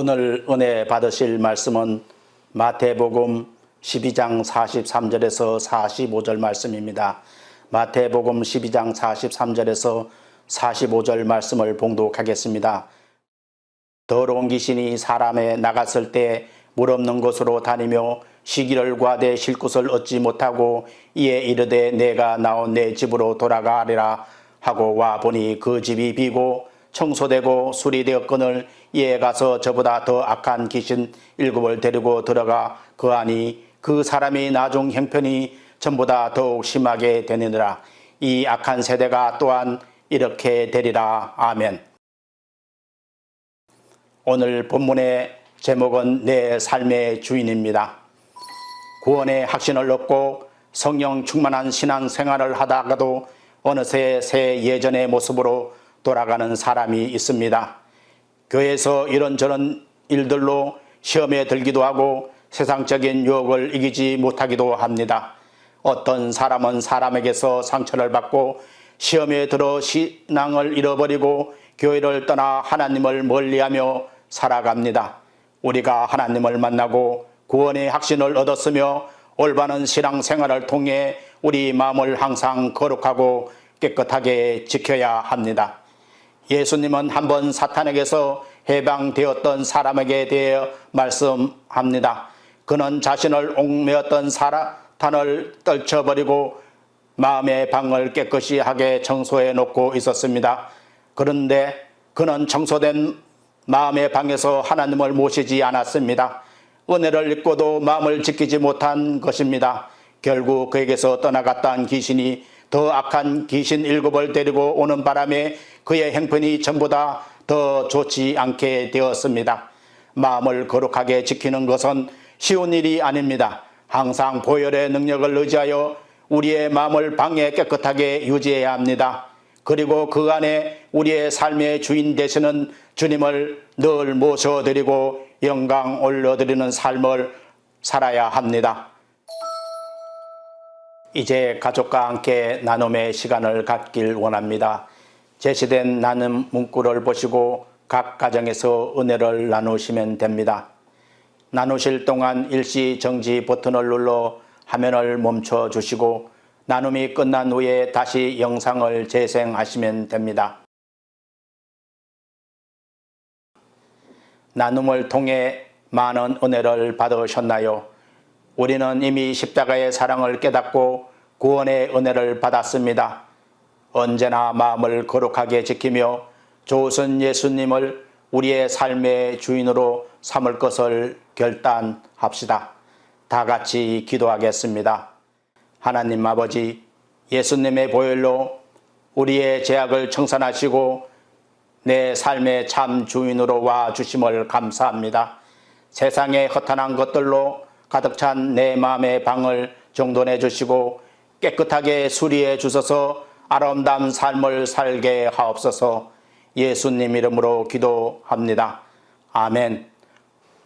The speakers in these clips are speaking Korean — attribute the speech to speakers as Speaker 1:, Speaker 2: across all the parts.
Speaker 1: 오늘 은혜 받으실 말씀은 마태복음 12장 43절에서 45절 말씀입니다. 마태복음 12장 43절에서 45절 말씀을 봉독하겠습니다. 더러운 귀신이 사람에 나갔을 때 물 없는 곳으로 다니며 시기를 과대 쉴 곳을 얻지 못하고 이에 이르되 내가 나온 내 집으로 돌아가리라 하고 와 보니 그 집이 비고 청소되고 수리되었거늘 이에 가서 저보다 더 악한 귀신 일곱을 데리고 들어가 그 안이 그 사람이 나중 형편이 전보다 더욱 심하게 되느니라 이 악한 세대가 또한 이렇게 되리라 아멘. 오늘 본문의 제목은 내 삶의 주인입니다. 구원의 확신을 얻고 성령 충만한 신앙 생활을 하다가도 어느새 새 예전의 모습으로 돌아가는 사람이 있습니다. 교회에서 이런저런 일들로 시험에 들기도 하고 세상적인 유혹을 이기지 못하기도 합니다. 어떤 사람은 사람에게서 상처를 받고 시험에 들어 신앙을 잃어버리고 교회를 떠나 하나님을 멀리하며 살아갑니다. 우리가 하나님을 만나고 구원의 확신을 얻었으며 올바른 신앙 생활을 통해 우리 마음을 항상 거룩하고 깨끗하게 지켜야 합니다. 예수님은 한번 사탄에게서 해방되었던 사람에게 대해 말씀합니다. 그는 자신을 옥매었던 사탄을 떨쳐버리고 마음의 방을 깨끗이 하게 청소해 놓고 있었습니다. 그런데 그는 청소된 마음의 방에서 하나님을 모시지 않았습니다. 은혜를 입고도 마음을 지키지 못한 것입니다. 결국 그에게서 떠나갔던 귀신이 더 악한 귀신 일곱을 데리고 오는 바람에 그의 행편이 전부 다더 좋지 않게 되었습니다. 마음을 거룩하게 지키는 것은 쉬운 일이 아닙니다. 항상 보혈의 능력을 의지하여 우리의 마음을 방에 깨끗하게 유지해야 합니다. 그리고 그 안에 우리의 삶의 주인 되시는 주님을 늘 모셔드리고 영광 올려드리는 삶을 살아야 합니다. 이제 가족과 함께 나눔의 시간을 갖길 원합니다. 제시된 나눔 문구를 보시고 각 가정에서 은혜를 나누시면 됩니다. 나누실 동안 일시 정지 버튼을 눌러 화면을 멈춰 주시고 나눔이 끝난 후에 다시 영상을 재생하시면 됩니다. 나눔을 통해 많은 은혜를 받으셨나요? 우리는 이미 십자가의 사랑을 깨닫고 구원의 은혜를 받았습니다. 언제나 마음을 거룩하게 지키며 좋으신 예수님을 우리의 삶의 주인으로 삼을 것을 결단합시다. 다 같이 기도하겠습니다. 하나님 아버지, 예수님의 보혈로 우리의 죄악을 청산하시고 내 삶의 참 주인으로 와 주심을 감사합니다. 세상의 허탄한 것들로 가득 찬 내 마음의 방을 정돈해 주시고 깨끗하게 수리해 주셔서 아름다운 삶을 살게 하옵소서 예수님 이름으로 기도합니다. 아멘.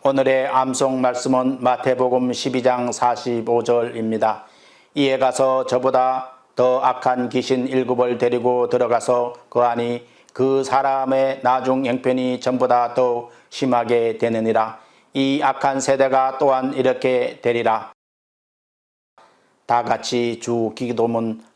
Speaker 1: 오늘의 암송 말씀은 마태복음 12장 45절입니다. 이에 가서 저보다 더 악한 귀신 일곱을 데리고 들어가서 그 안이 그 사람의 나중 형편이 전보다 더 심하게 되느니라. 이 악한 세대가 또한 이렇게 되리라. 다 같이 주 기도문